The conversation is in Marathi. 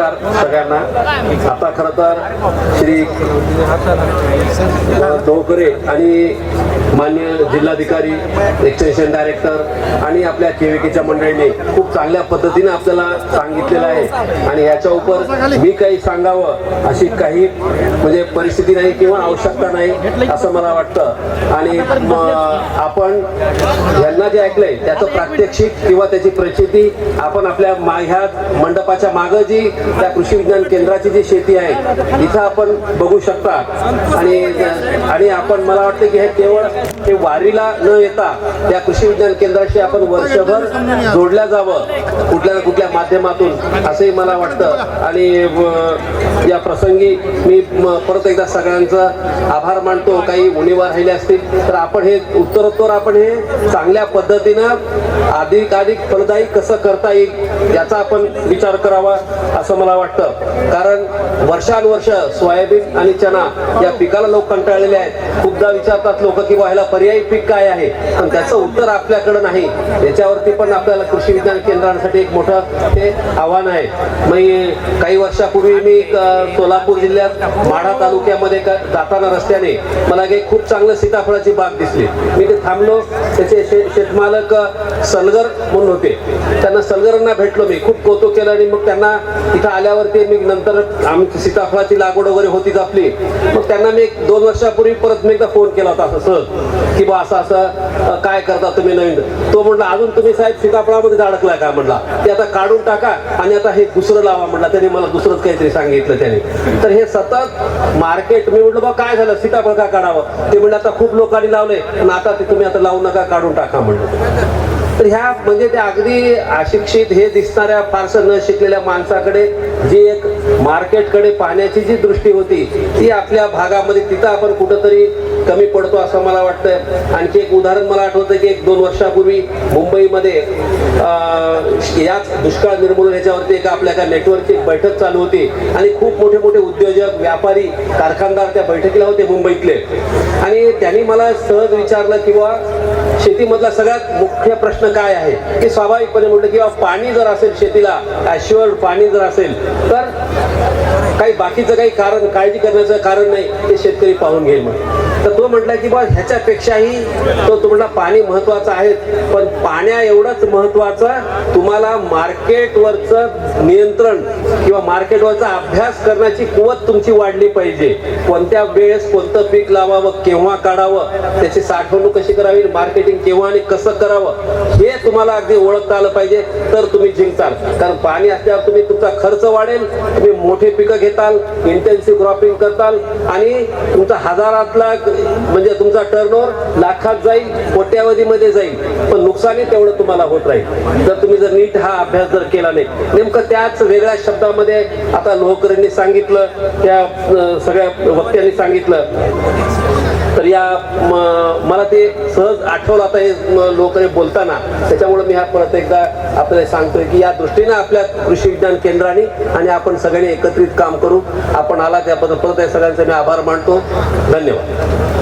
नमस्कार सगळ्यांना. आता खरं तर श्री दोकरे आणि मान्य जिल्हाधिकारी एक्सटेन्शन डायरेक्टर आणि आपल्या केविकेच्या मंडळीने खूप चांगल्या पद्धतीने आपल्याला सांगितलेलं आहे. आणि याच्या उपर मी काही सांगावं अशी काही म्हणजे परिस्थिती नाही किंवा आवश्यकता नाही असं मला वाटतं. आणि आपण यांना जे ऐकलंय त्याचं प्रात्यक्षिक किंवा त्याची प्रचिती आपण आपल्या मा ह्या मंडपाच्या मागं जी त्या कृषी विज्ञान केंद्राची जी शेती आहे इथं आपण बघू शकता. आणि आणि आपण मला वाटतं की हे केवळ हे वारीला न येता त्या कृषी विज्ञान केंद्राशी आपण वर्षभर जोडल्या जावं कुठल्या ना कुठल्या माध्यमातून असंही मला वाटतं. आणि या प्रसंगी मी परत एकदा सगळ्यांचा आभार मानतो. काही उणीवा राहिले असतील तर आपण हे उत्तरोत्तर आपण हे चांगल्या पद्धतीनं अधिक अधिक फलदायी कसं करता येईल याचा आपण विचार करावा असं मला वाटतं. कारण वर्षानुवर्ष सोयाबीन आणि चना या पिकाला लोक कंटाळलेले आहेत. खूपदा विचारतात लोक की व्हायला ह्याला पर्यायी पीक काय आहे? पण त्याचं उत्तर आपल्याकडे नाही. याच्यावरती पण आपल्याला कृषी विज्ञान केंद्रांसाठी एक मोठं ते आव्हान आहे. मी काही वर्षापूर्वी मी सोलापूर जिल्ह्यात माढा तालुक्यामध्ये जाताना रस्त्याने मला एक खूप चांगलं सीताफळाची बाग दिसली. मी ते थांबलो. त्याचे शे- शेतमालक सलगर म्हणून होते. त्यांना सलगरांना भेटलो मी. खूप कौतुक केलं आणि मग त्यांना इथं आल्यावरती मी नंतर आमची सीताफळाची लागवड वगैरे होतीच आपली. मग त्यांना मी एक दोन वर्षापूर्वी परत मी एकदा फोन केला होता असं सहज. की बा असं असं काय करता तुम्ही नवीन? तो म्हणला अजून तुम्ही साहेब सीताफळामध्ये अडकलाय का? म्हणला ते आता काढून टाका आणि आता हे दुसरं लावा म्हणला त्याने मला दुसरंच काहीतरी सांगितलं त्याने. तर हे सतत मार्केट मी म्हटलं बा काय झालं? सीताफळ का काढावं? ते म्हणलं आता खूप लोकांनी लावले पण आता ते तुम्ही आता लावू नका काढून टाका म्हणलं तर ह्या म्हणजे त्या अगदी अशिक्षित हे दिसणाऱ्या फारसं न शिकलेल्या माणसाकडे जी एक मार्केटकडे पाहण्याची जी दृष्टी होती ती आपल्या भागामध्ये तिथं आपण कुठंतरी कमी पडतो असं मला वाटतं आणखी एक उदाहरण मला आठवतं की एक दोन वर्षापूर्वी मुंबईमध्ये याच दुष्काळ निर्मूलन ह्याच्यावरती एका आपल्या एका नेटवर्कची एक बैठक चालू होती. आणि खूप मोठे मोठे उद्योजक व्यापारी कारखानदार त्या बैठकीला होते मुंबईतले. आणि त्यांनी मला सहज विचारलं किंवा शेतीमधला सगळ्यात मुख्य प्रश्न काय आहे? की स्वाभाविकपणे म्हटलं किंवा पाणी जर असेल शेतीला ॲश्युअर्ड पाणी जर असेल तर काही बाकीचं काही कारण काळजी करण्याचं कारण नाही ते शेतकरी पाहून घेईल म्हणून. तर तो म्हटला की बा ह्याच्यापेक्षाही तो तुम्हाला पाणी महत्वाचं आहे पण पाण्या एवढंच महत्वाचं तुम्हाला मार्केटवरचं नियंत्रण किंवा मार्केटवरचा अभ्यास करण्याची कुवत तुमची वाढली पाहिजे. कोणत्या वेळेस कोणतं पीक लावावं केव्हा काढावं त्याची साठवणूक कशी करावी मार्केटिंग केव्हा आणि कसं करावं हे तुम्हाला अगदी ओळखता आलं पाहिजे तर तुम्ही जिंकताल. कारण पाणी असल्यावर तुम्ही तुमचा खर्च वाढेल तुम्ही मोठे पिकं घेताल इंटेन्सिव्ह क्रॉपिंग करताल आणि तुमचा हजारातला म्हणजे तुमचा टर्नओव्हर लाखात जाईल कोट्यावधीमध्ये जाईल. पण नुकसानही तेवढं तुम्हाला होत राहील. जर तुम्ही जर नीट हा अभ्यास जर केला नाही. नेमकं त्याच वेगळ्या शब्दामध्ये आता लोहकरांनी सांगितलं त्या सगळ्या वक्त्यांनी सांगितलं. तर या मला ते सहज आठवलं आता हे लोक हे बोलताना. त्याच्यामुळे मी हा परत एकदा आपल्याला सांगतोय की या दृष्टीने आपल्या कृषी विज्ञान केंद्राने आणि आपण सगळ्यांनी एकत्रित काम करू आपण आला त्याबद्दल परत या सगळ्यांचे मी आभार मानतो. धन्यवाद.